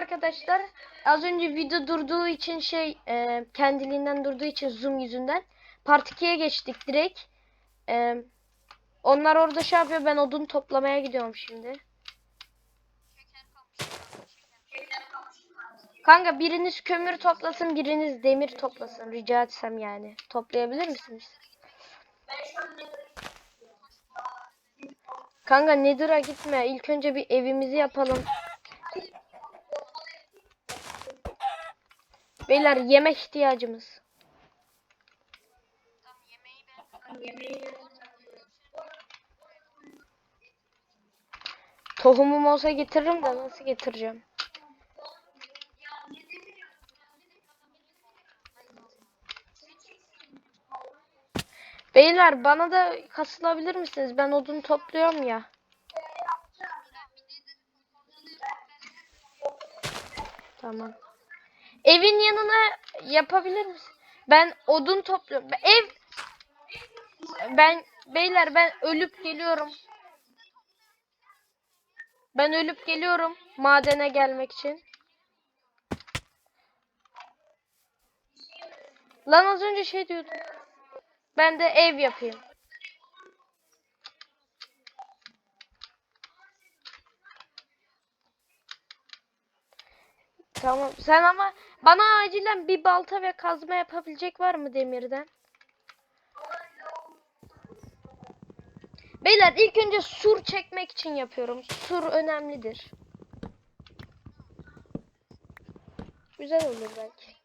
arkadaşlar. Az önce video durduğu için şey e, kendiliğinden durduğu için zoom yüzünden part 2'ye geçtik direkt. E, onlar orada şey yapıyor ben odun toplamaya gidiyorum şimdi. Kanka biriniz kömür toplasın biriniz demir toplasın rica etsem yani. Toplayabilir misiniz? Kanka Nether'a gitme. İlk önce bir evimizi yapalım. Beyler yemek ihtiyacımız. Tohumum olsa getiririm de nasıl getireceğim? Beyler bana da kasılabilir misiniz? Ben odun topluyorum ya. Tamam. Evin yanına yapabilir misin? Ben odun topluyorum. Ev ben beyler ben ölüp geliyorum. Ben ölüp geliyorum madene gelmek için. Lan az önce şey diyordum. Ben de ev yapayım. Tamam. Sen ama bana acilen bir balta ve kazma yapabilecek var mı demirden? Beyler ilk önce sur çekmek için yapıyorum. Sur önemlidir. Güzel olur belki.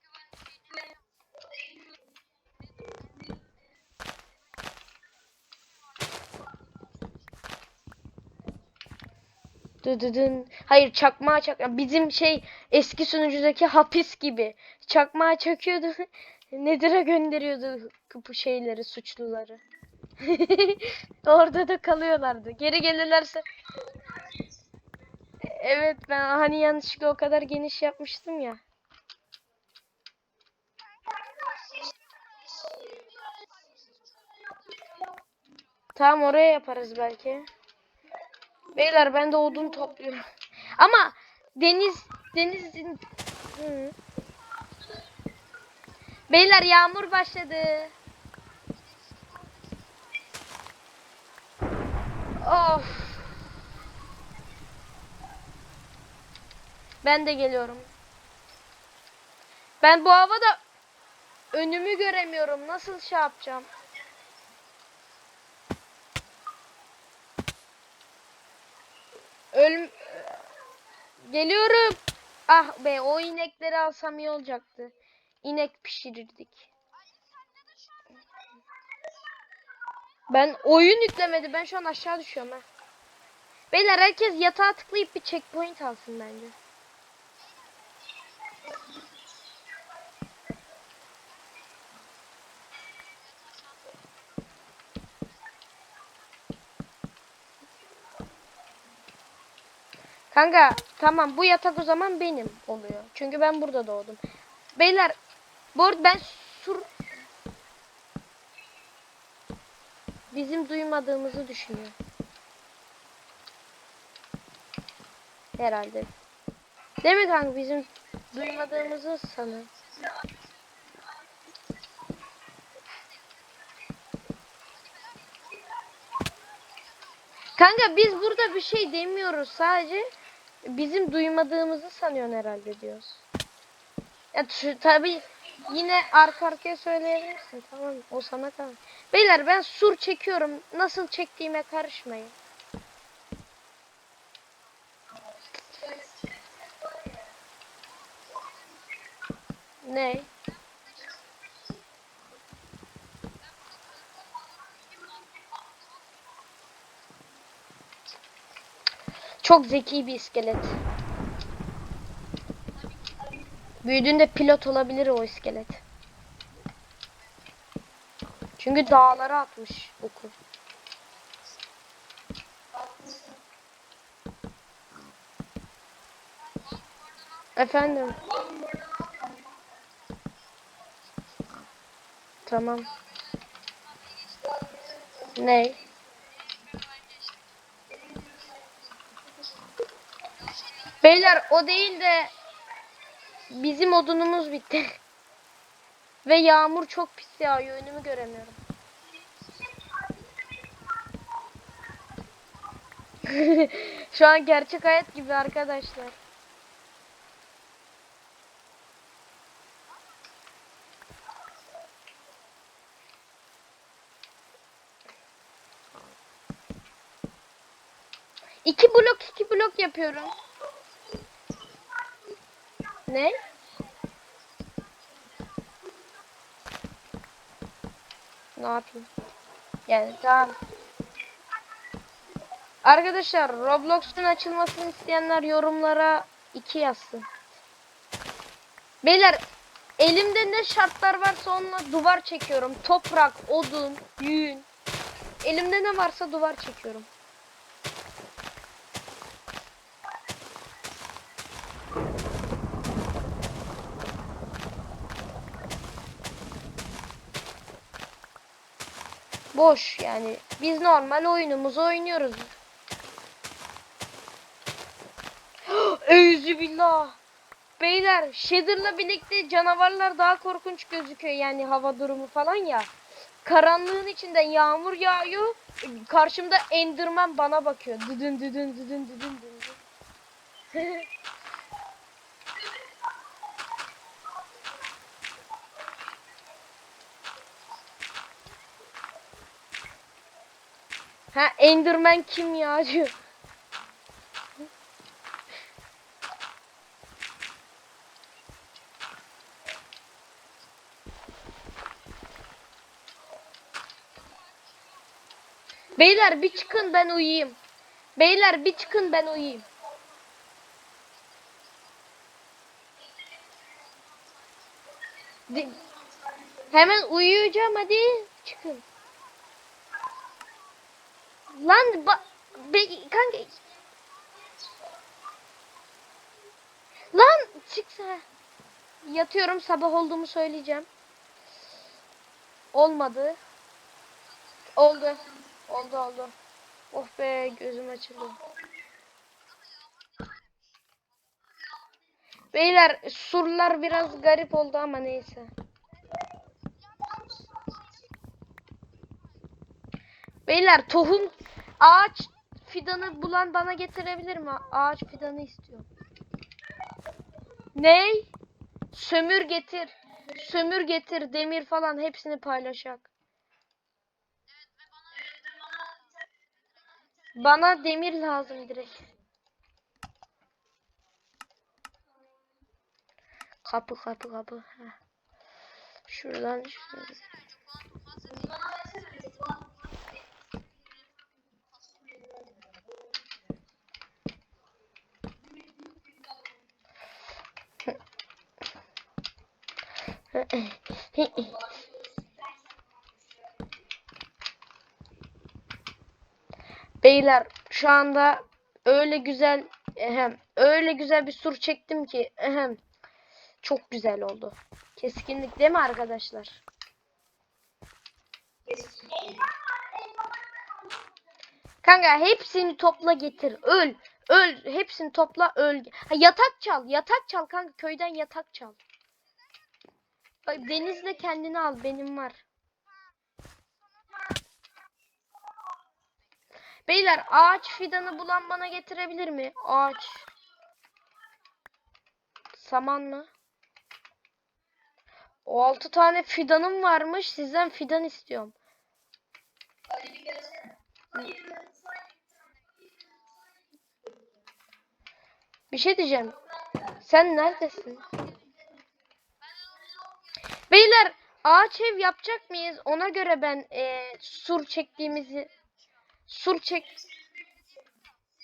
Dıdıdın. Hayır çakmağa çak. Bizim şey eski sunucudaki hapis gibi. Çakmağa çakıyordu. Nedir'e gönderiyordu bu şeyleri, suçluları. Orada da kalıyorlardı. Geri gelirlerse Evet ben hani yanlışlıkla o kadar geniş yapmıştım ya. Tamam oraya yaparız belki. Beyler ben de odun topluyorum. Ama deniz denizin. Beyler yağmur başladı. Of. Ben de geliyorum. Ben bu havada önümü göremiyorum. Nasıl şey yapacağım? Ölüm Geliyorum. Ah be o inekleri alsam iyi olacaktı. İnek pişirirdik. Ben oyun yüklemedi. Ben şu an aşağı düşüyorum ha. Beyler herkes yatağa tıklayıp bir checkpoint alsın bence. Kanka tamam bu yatak o zaman benim oluyor. Çünkü ben burada doğdum. Beyler bu ben sur bizim duymadığımızı düşünüyor. Herhalde. Değil mi kanka bizim duymadığımızı sanıyor. Kanka biz burada bir şey demiyoruz sadece bizim duymadığımızı sanıyorsun herhalde diyoruz. Ya tabi yine arka arkaya söyleyebilirsin tamam? O sana tamam. Beyler ben sur çekiyorum. Nasıl çektiğime karışmayın. Ne? Çok zeki bir iskelet. Büyüdüğünde pilot olabilir o iskelet. Çünkü dağlara atmış oku. Efendim. Tamam. Ne? Beyler o değil de bizim odunumuz bitti. Ve yağmur çok pis yağıyor. Önümü göremiyorum. Şu an gerçek hayat gibi arkadaşlar. İki blok iki blok yapıyorum. Ne? Ne yapayım? Yani tamam. Arkadaşlar Roblox'un açılmasını isteyenler yorumlara 2 yazsın. Beyler elimde ne şartlar varsa onunla duvar çekiyorum. Toprak, odun, yün. Elimde ne varsa duvar çekiyorum. Boş yani. Biz normal oyunumuzu oynuyoruz. Eyüzü billah. Beyler Shader'la birlikte canavarlar daha korkunç gözüküyor yani hava durumu falan ya. Karanlığın içinden yağmur yağıyor. Karşımda Enderman bana bakıyor. Dıdın dıdın dıdın dıdın dıdın. ha Enderman kim ya diyor. Beyler bir çıkın ben uyuyayım. Beyler bir çıkın ben uyuyayım. Di- Hemen uyuyacağım hadi çıkın. Lan ba be kanka Lan çıksa. Yatıyorum sabah olduğumu söyleyeceğim. Olmadı. Oldu. Oldu oldu. Oh be gözüm açıldı. Beyler surlar biraz garip oldu ama neyse. Beyler tohum ağaç fidanı bulan bana getirebilir mi? Ağaç fidanı istiyorum. Ney? Sömür getir. Sömür getir, demir falan hepsini paylaşak. Bana demir lazım direkt. Kapı kapı kapı. Heh. Şuradan şuradan. Beyler şu anda öyle güzel ehem, öyle güzel bir sur çektim ki ehem, çok güzel oldu. Keskinlik değil mi arkadaşlar? Kanka hepsini topla getir. Öl. Öl. Hepsini topla öl. Ha, yatak çal. Yatak çal kanka. Köyden yatak çal. Bak Deniz'le kendini al. Benim var. Beyler ağaç fidanı bulan bana getirebilir mi? Ağaç. Saman mı? O altı tane fidanım varmış. Sizden fidan istiyorum. Bir şey diyeceğim. Sen neredesin? Beyler ağaç ev yapacak mıyız? Ona göre ben eee, sur çektiğimizi sur çek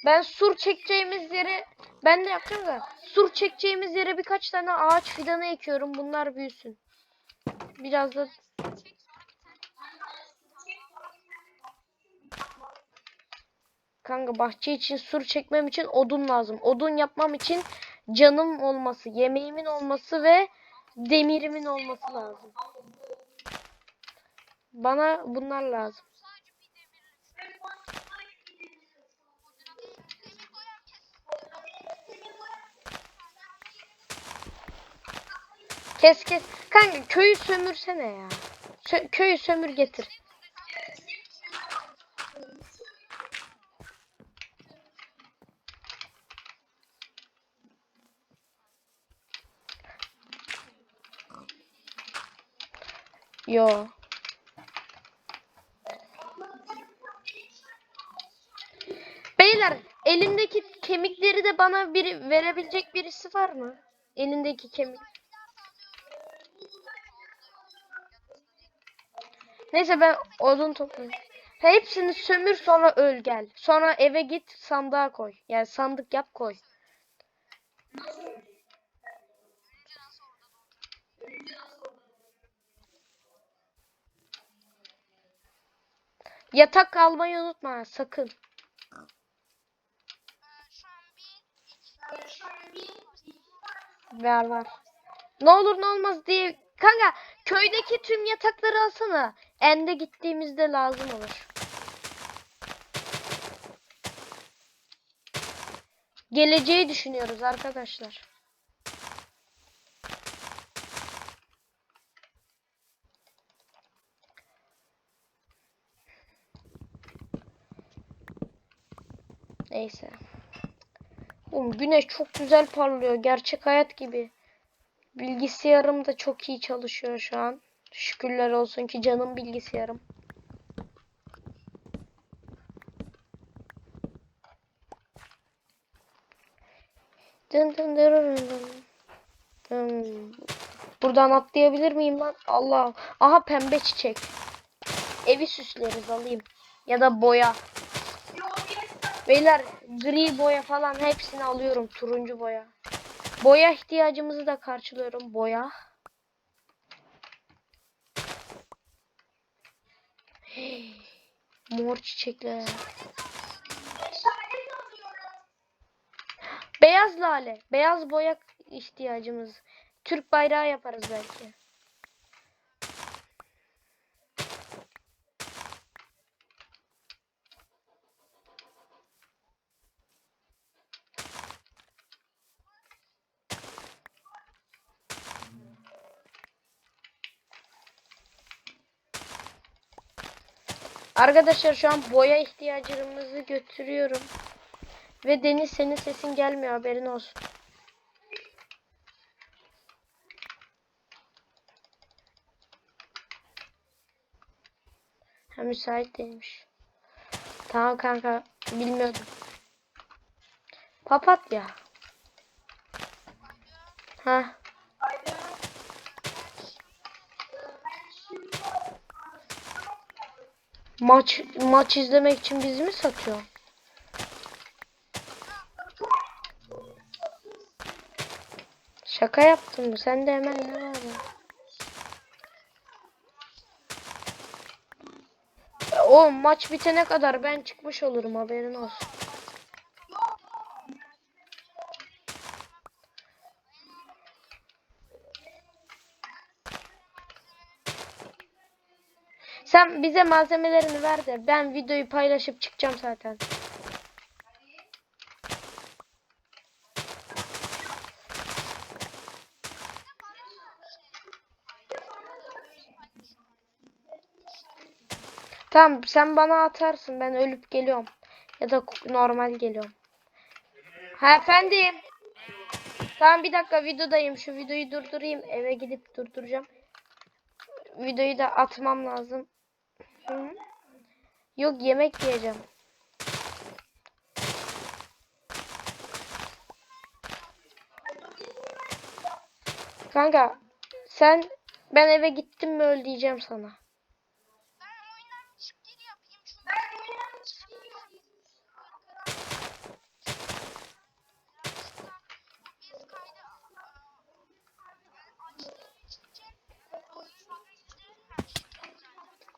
ben sur çekeceğimiz yere ben de yapacağım da sur çekeceğimiz yere birkaç tane ağaç fidanı ekiyorum. Bunlar büyüsün. Biraz da Kanka bahçe için sur çekmem için odun lazım. Odun yapmam için canım olması, yemeğimin olması ve demirimin olması lazım. Bana bunlar lazım. Kes kes. Kanka köyü sömürsene ya. Sö- köyü sömür getir. Yo. Beyler elindeki kemikleri de bana biri verebilecek birisi var mı? Elindeki kemik. Neyse ben odun toplayayım. Hepsini sömür sonra öl gel. Sonra eve git sandığa koy. Yani sandık yap koy. Yatak almayı unutma sakın. Ver var. Ne olur ne olmaz diye. Kanka köydeki tüm yatakları alsana. Ende gittiğimizde lazım olur. Geleceği düşünüyoruz arkadaşlar. Neyse. Oğlum güneş çok güzel parlıyor. Gerçek hayat gibi. Bilgisayarım da çok iyi çalışıyor şu an. Şükürler olsun ki canım bilgisayarım. Dın dın dın. Hmm. Buradan atlayabilir miyim lan? Allah. Aha pembe çiçek. Evi süsleriz alayım. Ya da boya. Beyler gri boya falan hepsini alıyorum. Turuncu boya. Boya ihtiyacımızı da karşılıyorum. Boya. Mor çiçekler. Beyaz lale. Beyaz boya ihtiyacımız. Türk bayrağı yaparız belki. Arkadaşlar şu an boya ihtiyacımızı götürüyorum. Ve Deniz senin sesin gelmiyor haberin olsun. Ha müsait değilmiş. Tamam kanka bilmiyordum. Papatya. Ha. Maç maç izlemek için bizi mi satıyor? Şaka yaptım. Sen de hemen ne var ya? O maç bitene kadar ben çıkmış olurum haberin olsun. Sen bize malzemelerini ver de ben videoyu paylaşıp çıkacağım zaten. Tamam sen bana atarsın ben ölüp geliyorum. Ya da normal geliyorum. Ha efendim. Tamam bir dakika videodayım. Şu videoyu durdurayım. Eve gidip durduracağım. Videoyu da atmam lazım. Hı. Yok yemek yiyeceğim. Kanka sen ben eve gittim mi öl diyeceğim sana.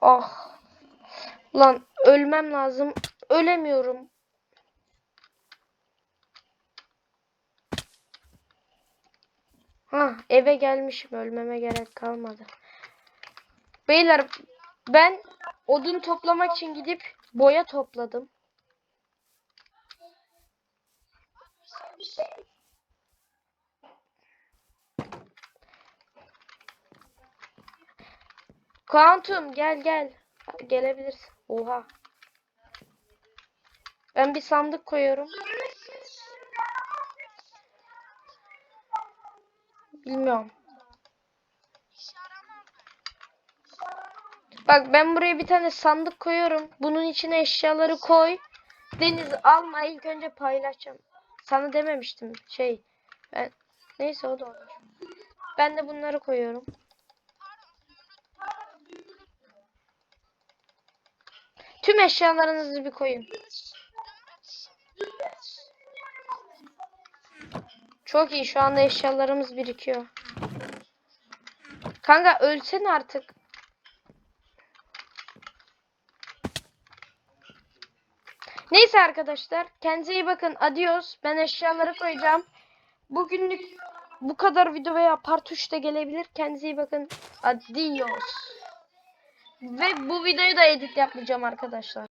Ah. Lan ölmem lazım. Ölemiyorum. Ha eve gelmişim. Ölmeme gerek kalmadı. Beyler ben odun toplamak için gidip boya topladım. Kuantum gel gel. Gelebilirsin. Oha. Ben bir sandık koyuyorum. Bilmiyorum. Bak ben buraya bir tane sandık koyuyorum. Bunun içine eşyaları koy. Deniz alma ilk önce paylaşacağım. Sana dememiştim şey. Ben neyse o da olur. Ben de bunları koyuyorum. Tüm eşyalarınızı bir koyun. Çok iyi şu anda eşyalarımız birikiyor. Kanka ölsen artık. Neyse arkadaşlar. Kendinize iyi bakın. Adios. Ben eşyaları koyacağım. Bugünlük bu kadar video veya part 3 de gelebilir. Kendinize iyi bakın. Adios. Ve bu videoyu da edit yapmayacağım arkadaşlar.